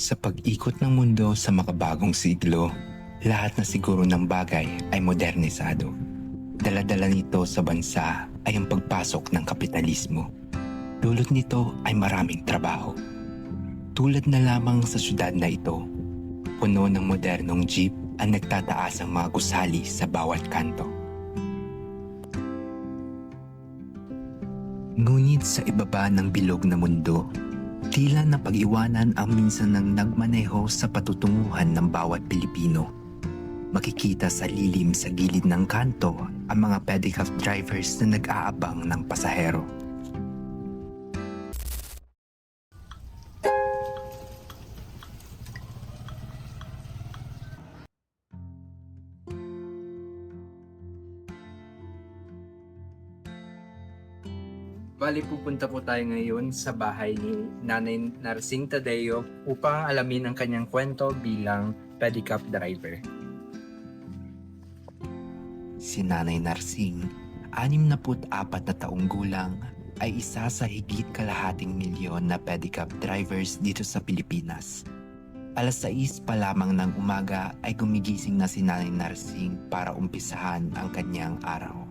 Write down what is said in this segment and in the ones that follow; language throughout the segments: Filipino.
Sa pag-ikot ng mundo sa makabagong siglo, lahat na siguro ng bagay ay modernisado. Daladala nito sa bansa ay ang pagpasok ng kapitalismo. Dulot nito ay maraming trabaho. Tulad na lamang sa syudad na ito, puno ng modernong jeep ang nagtataas ang mga gusali sa bawat kanto. Ngunit sa ibaba ng bilog na mundo, tila na pag-iwanan ang minsan ng nagmaneho sa patutunguhan ng bawat Pilipino. Makikita sa lilim sa gilid ng kanto ang mga pedicab drivers na nag-aabang ng pasahero. Bali, pupunta po tayo ngayon sa bahay ni Nanay Narsing Tadeo upang alamin ang kanyang kwento bilang pedicab driver. Si Nanay Narsing, 64 na taong gulang, ay isa sa higit kalahating milyon na pedicab drivers dito sa Pilipinas. Alas 6 pa lamang ng umaga ay gumigising na si Nanay Narsing para umpisahan ang kanyang araw.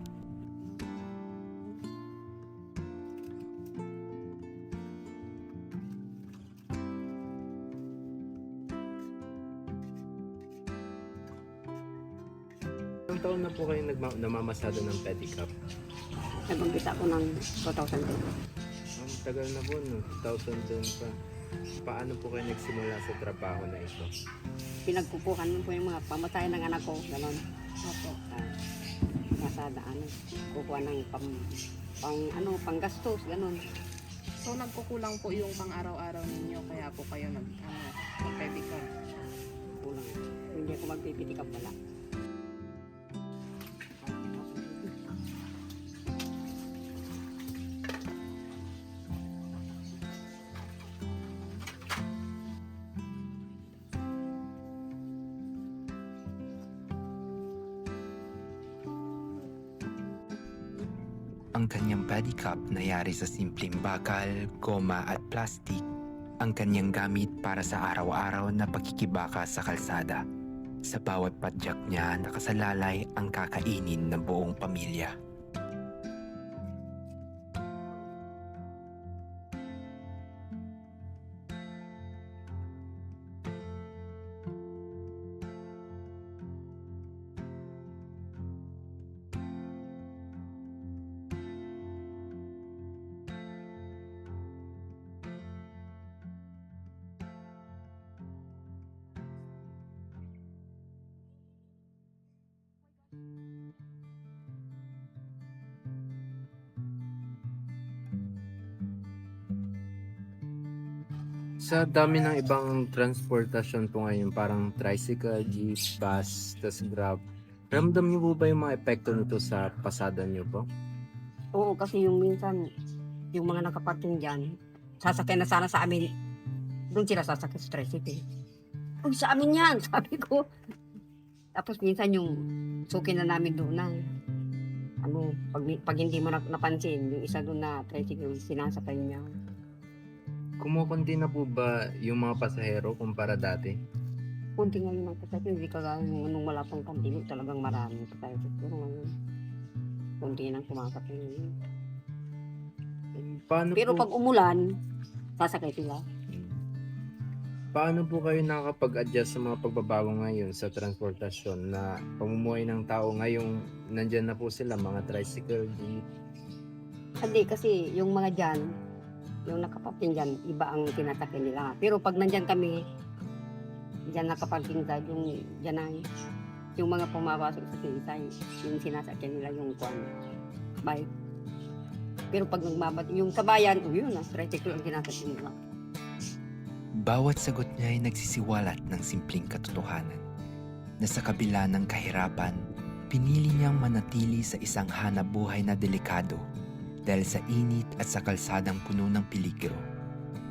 Nagma- namamasada ng pedicab? Nag-umpisa ko ng 2002. Ang tagal na po, no? 2010 pa. Paano po kayo nagsimula sa trabaho na ito? Pinagpupukan mo po yung mga pamatay ng anak ko. Ganon. Opo. Uh, nasa daan. Kukuha ng pang, pang ano, panggastos. Ganon. So nagkukulang po yung pang-araw-araw ninyo kaya po kayo nag ano, nag-pedicab. Kulang. Hindi ako magpipitikap wala. Ang kanyang pedicab na yari sa simpleng bakal, goma at plastik ang kanyang gamit para sa araw-araw na pakikibaka sa kalsada. Sa bawat padyak niya nakasalalay ang kakainin ng buong pamilya. Sa dami ng ibang transportasyon po ngayon, parang tricycle, jeep, bus, tas grab. Ramdam niyo po ba yung mga epekto nito sa pasada niyo po? Oo, kasi yung minsan, yung mga nakaparking dyan, sasakyan na sana sa amin. Doon sila sasakyan sa tricycle. Uy, sa amin yan, sabi ko. Tapos minsan yung suki na namin doon na, ano, pag, pag hindi mo na, napansin, yung isa doon na tricycle, sinasakay niya. Kumukunti na po ba yung mga pasahero kumpara dati? Kunti ngayon ang pasahero, hindi kagaya yung anong wala pang pandemic, talagang marami pasahero. Pero ngayon, kunti nang sumasakay ngayon. Paano Pero po, pag umulan, sasakay sila. paano po kayo nakakapag-adjust sa mga pagbabago ngayon sa transportasyon na pamumuhay ng tao ngayong nandyan na po sila, mga tricycle, jeep? Hindi, kasi yung mga dyan, yung nakaparking dyan, iba ang tinatakay nila. Pero pag nandyan kami, dyan nakaparking tayo, yung dyan na, yung mga pumapasok sa kinsay, yung sinasakyan nila yung kwan, bike. Pero pag nagmabat, yung kabayan, oh yun, na tricycle ang sinasakyan nila. Bawat sagot niya ay nagsisiwalat ng simpleng katotohanan na sa kabila ng kahirapan, pinili niyang manatili sa isang hanap buhay na delikado dahil sa init at sa kalsadang puno ng peligro.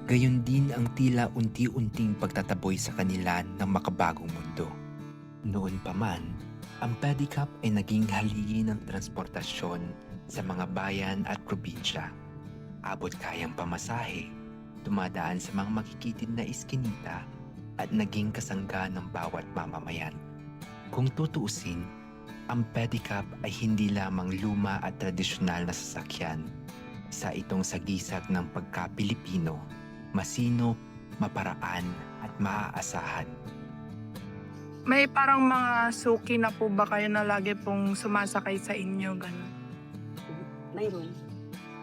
Gayon din ang tila unti-unting pagtataboy sa kanila ng makabagong mundo. Noon pa man, ang pedicab ay naging haligi ng transportasyon sa mga bayan at probinsya. Abot kayang pamasahe, dumadaan sa mga makikitid na iskinita at naging kasangga ng bawat mamamayan. Kung tutuusin, ang pedicab ay hindi lamang luma at tradisyonal na sasakyan. Isa itong sagisag ng pagka-Pilipino, masinop, maparaan at maaasahan. May parang mga suki na po ba kayo na lagi pong sumasakay sa inyo, gano'n? Mayroon.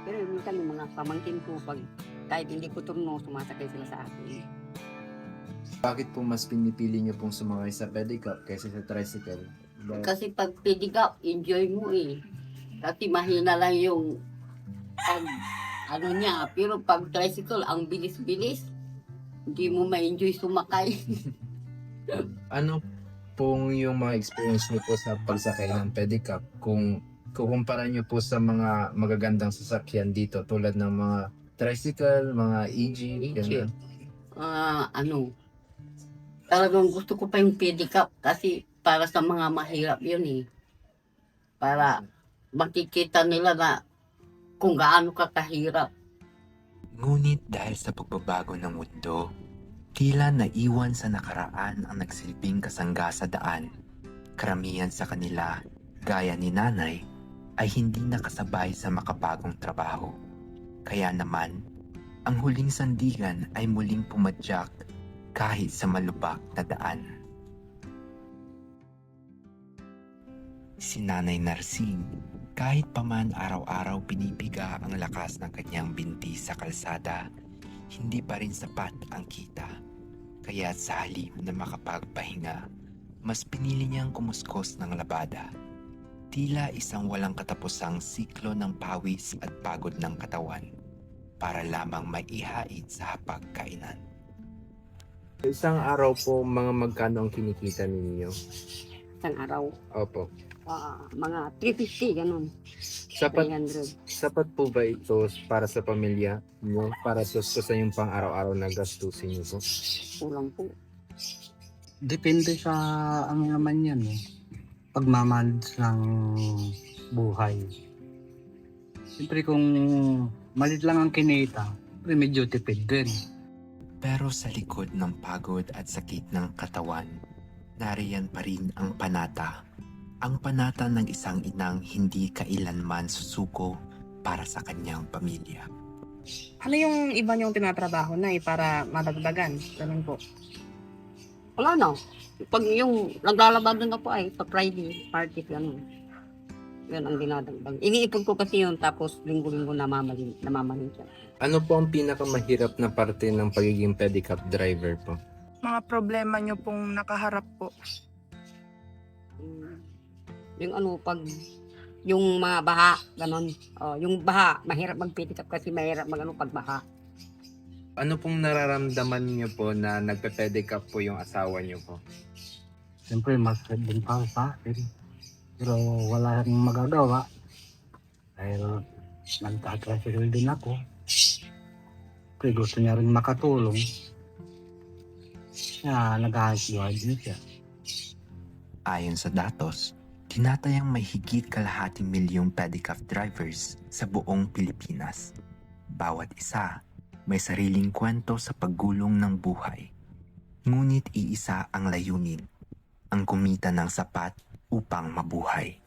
Pero minsan yung mga pamangkin ko, pag kahit hindi ko turno, sumasakay sila sa akin. Bakit po mas pinipili niyo pong sumakay sa pedicab kaysa sa tricycle? Kasi pag pedicab, enjoy mo eh. Kasi mahina lang yung pag, ano niya. Pero pag tricycle, ang bilis-bilis. Hindi mo ma-enjoy sumakay. ano pong yung mga experience niyo po sa pagsakay ng pedicab kung kukumpara niyo po sa mga magagandang sasakyan dito tulad ng mga tricycle, mga EG, EG. ganun. Ah, ano, talagang gusto ko pa yung pedicab kasi para sa mga mahirap yun eh. Para makikita nila na kung gaano ka kahirap. Ngunit dahil sa pagbabago ng mundo, tila naiwan sa nakaraan ang nagsilbing kasangga sa daan. Karamihan sa kanila, gaya ni nanay, ay hindi nakasabay sa makabagong trabaho. Kaya naman, ang huling sandigan ay muling pumadyak kahit sa malubak na daan. Si Nanay Narsing kahit paman araw-araw pinipiga ang lakas ng kanyang binti sa kalsada, hindi pa rin sapat ang kita. Kaya sa halip na makapagpahinga, mas pinili niyang kumuskos ng labada. Tila isang walang katapusang siklo ng pawis at pagod ng katawan para lamang maihaid sa hapagkainan. Isang araw po mga magkano ang kinikita ninyo? Isang araw, Opo. Ah, mga 350, ganun. Sapat 300. sapat po ba ito para sa pamilya niyo para sa sa yung pang araw-araw na gastusin niyo po? Kulang po. Depende sa ano naman yan eh. Pagmamanage ng buhay. Siyempre kung malit lang ang kinita, siyempre medyo tipid din. Pero sa likod ng pagod at sakit ng katawan, nariyan pa rin ang panata. Ang panata ng isang inang hindi kailanman susuko para sa kanyang pamilya. Ano yung iba niyong tinatrabaho na para madagdagan? Ganun po. Wala na. Pag yung naglalaba doon ako ay pa Friday, party, ganun. Yan ang dinadagdag. Iniipon ko kasi yun, tapos linggo-linggo namamalin, namamalin siya. Ano po ang pinakamahirap na parte ng pagiging pedicab driver po? Mga problema nyo pong nakaharap po. Mm. Yung ano, pag yung mga baha, ganon. Oh, yung baha, mahirap magpitikap kasi mahirap mag ano, pag baha. Ano pong nararamdaman niyo po na nagpe-pedicab po yung asawa niyo po? Siyempre masakit din para sa akin. Pero wala rin magagawa. Dahil nagtatrasikil din ako. Kaya gusto niya rin makatulong. Kaya nag-ahit din siya. Ayon sa datos, tinatayang may higit kalahating milyong pedicab drivers sa buong Pilipinas. Bawat isa may sariling kwento sa paggulong ng buhay. Ngunit iisa ang layunin, ang kumita ng sapat upang mabuhay.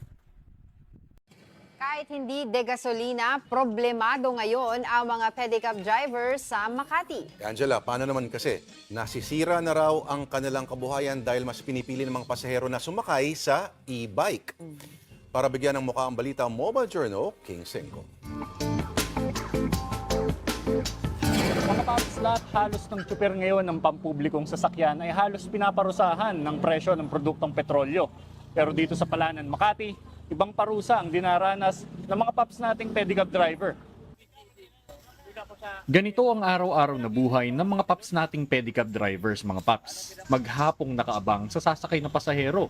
Kahit hindi de gasolina, problemado ngayon ang mga pedicab drivers sa Makati. Angela, paano naman kasi? Nasisira na raw ang kanilang kabuhayan dahil mas pinipili ng mga pasahero na sumakay sa e-bike. Para bigyan ng mukha ang balita, Mobile Journal, King Senko. Mga paps, lahat halos ng tsuper ngayon ng pampublikong sasakyan ay halos pinaparusahan ng presyo ng produktong petrolyo. Pero dito sa Palanan, Makati, ibang parusa ang dinaranas ng mga paps nating pedicab driver. Ganito ang araw-araw na buhay ng mga paps nating pedicab drivers, mga paps. Maghapong nakaabang sa sasakay na pasahero.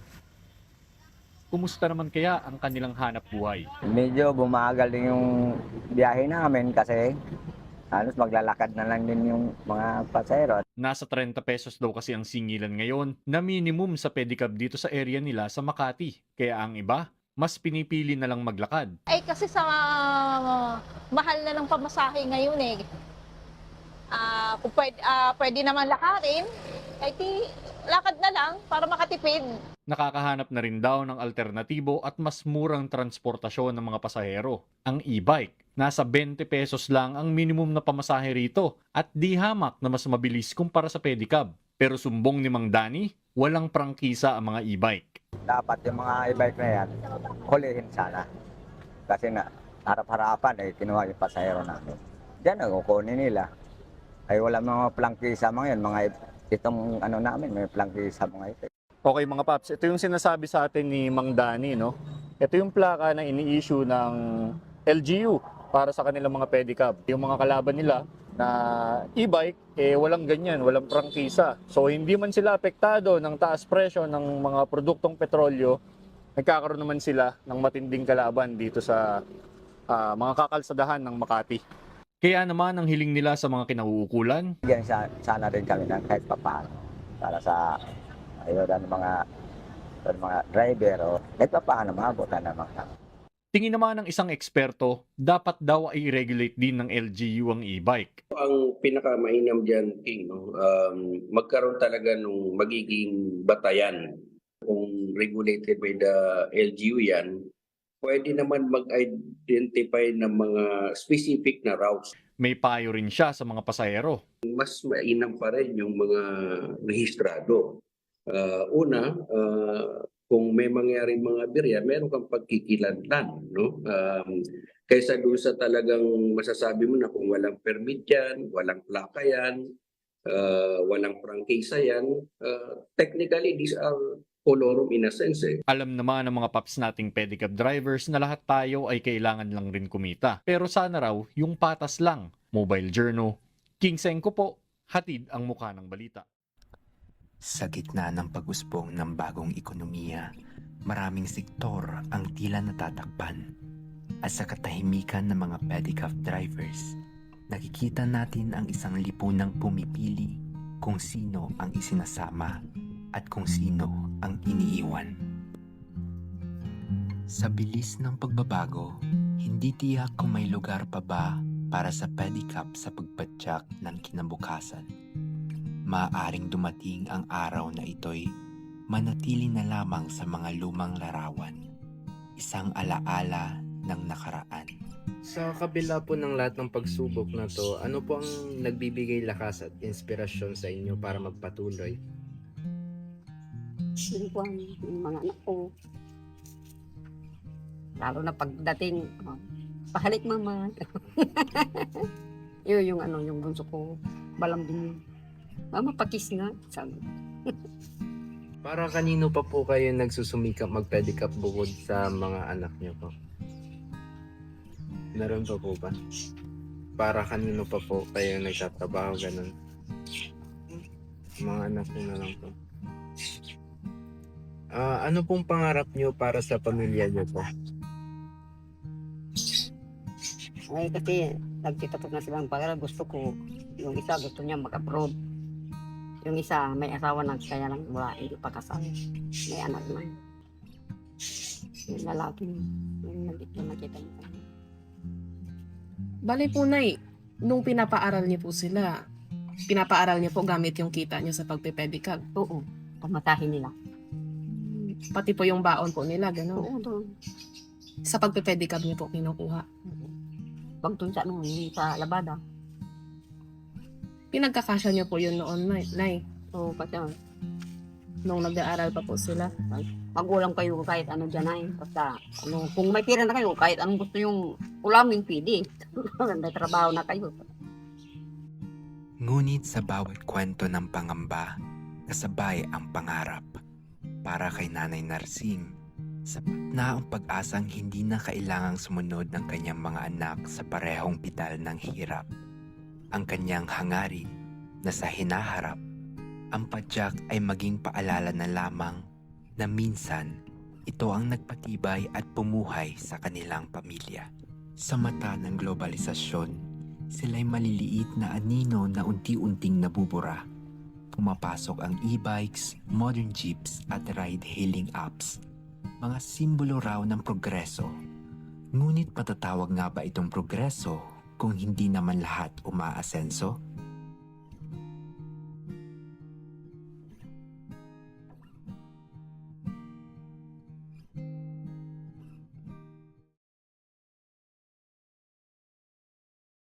Kumusta naman kaya ang kanilang hanap buhay? medyo bumagal din yung biyahe namin kasi halos maglalakad na lang din yung mga pasero. Nasa 30 pesos daw kasi ang singilan ngayon na minimum sa pedicab dito sa area nila sa Makati. Kaya ang iba, mas pinipili na lang maglakad. Ay kasi sa mahal na ng pamasahe ngayon eh. Ah, kung pwede, ah, pwede naman lakarin, Kahit di, lakad na lang para makatipid. Nakakahanap na rin daw ng alternatibo at mas murang transportasyon ng mga pasahero. Ang e-bike, nasa 20 pesos lang ang minimum na pamasahe rito at di hamak na mas mabilis kumpara sa pedicab. Pero sumbong ni Mang Dani, walang prangkisa ang mga e-bike. Dapat yung mga e-bike na yan, hulihin sana. Kasi nga, harap-harapan eh, kinuha yung pasahero namin. Diyan ang kukunin nila. Ay wala mga plangkisa mga yan, mga itong ano namin, may plangkisa mga ito. Okay mga paps, ito yung sinasabi sa atin ni Mang Dani, no? Ito yung plaka na ini-issue ng LGU para sa kanilang mga pedicab. Yung mga kalaban nila na e-bike, eh walang ganyan, walang prangkisa. So hindi man sila apektado ng taas presyo ng mga produktong petrolyo, nagkakaroon naman sila ng matinding kalaban dito sa ah, mga kakalsadahan ng Makati. Kaya naman ang hiling nila sa mga kinauukulan, Bigyan sa, sana rin kami ng kahit papaano para sa ayun, ano, mga ano, mga driver o kahit papaano maabutan ng mga tingin naman ng isang eksperto, dapat daw ay i-regulate din ng LGU ang e-bike. ang pinakamainam diyan king no um, magkaroon talaga nung magiging batayan kung regulated by the LGU yan pwede naman mag-identify ng mga specific na routes May payo rin siya sa mga pasahero. mas mainam pa rin yung mga rehistrado Ah, una ah, kung may mangyaring mga birya meron kang pagkikilanlan no um, kaysa doon sa talagang masasabi mo na kung walang permit yan, walang plaka yan, uh, walang prangkisa yan, uh, technically these are colorum in a sense eh. Alam naman ng mga paps nating pedicab drivers na lahat tayo ay kailangan lang rin kumita. Pero sana raw yung patas lang. Mobile Journal. King Sengko po, hatid ang mukha ng balita. Sa gitna ng pag-usbong ng bagong ekonomiya, maraming sektor ang tila natatakpan. At sa katahimikan ng mga pedicab drivers, nakikita natin ang isang lipunang pumipili kung sino ang isinasama at kung sino ang iniiwan. Sa bilis ng pagbabago, hindi tiyak kung may lugar pa ba para sa pedicab sa pagpadyak ng kinabukasan maaring dumating ang araw na ito'y manatili na lamang sa mga lumang larawan, isang alaala ng nakaraan. Sa kabila po ng lahat ng pagsubok na to, ano po ang nagbibigay lakas at inspirasyon sa inyo para magpatuloy? Yun po ang mga anak ko. Lalo na pagdating, oh, pahalik mama. yun yung ano, yung bunso ko. Balambing yun. Mama, pakis nga. Sabi. Para kanino pa po kayo nagsusumikap mag-pedicab bukod sa mga anak niyo po? Meron pa po ba? Para kanino pa po kayo nagtatrabaho ganun? Mga anak niyo na lang po. Ah, ano pong pangarap niyo para sa pamilya niyo po? Ay, kasi nagtitatot na silang pag Gusto ko, yung isa gusto niya mag-abroad. Yung isa, may asawa na kaya lang wala, hindi pa kasal. May anak na. Yung lalaki, yung nandito nakita niya. Bale po, Nay, nung pinapaaral niyo po sila, pinapaaral niyo po gamit yung kita niyo sa pagpipedicab. Oo, pamatahin nila. Pati po yung baon po nila, gano'n. Oo, doon. Sa pagpipedicab niyo po kinukuha. Pag doon sa, ano, sa labada. Pinagkakasya niyo po yun noon, Nay. Nay, Oo, kasi ano, nung nag-aaral pa po sila. magulang kayo kahit ano dyan ay. Basta, ano, kung may pira na kayo, kahit anong gusto yung ulamin, pwede. may trabaho na kayo. Ngunit sa bawat kwento ng pangamba, kasabay ang pangarap. Para kay Nanay Narsing, sapat na ang pag-asang hindi na kailangang sumunod ng kanyang mga anak sa parehong pital ng hirap. Ang kanyang hangarin na sa hinaharap, ang padyak ay maging paalala na lamang na minsan ito ang nagpatibay at pumuhay sa kanilang pamilya. Sa mata ng globalisasyon, sila'y maliliit na anino na unti-unting nabubura. Pumapasok ang e-bikes, modern jeeps at ride-hailing apps. Mga simbolo raw ng progreso. Ngunit matatawag nga ba itong progreso kung hindi naman lahat umaasenso?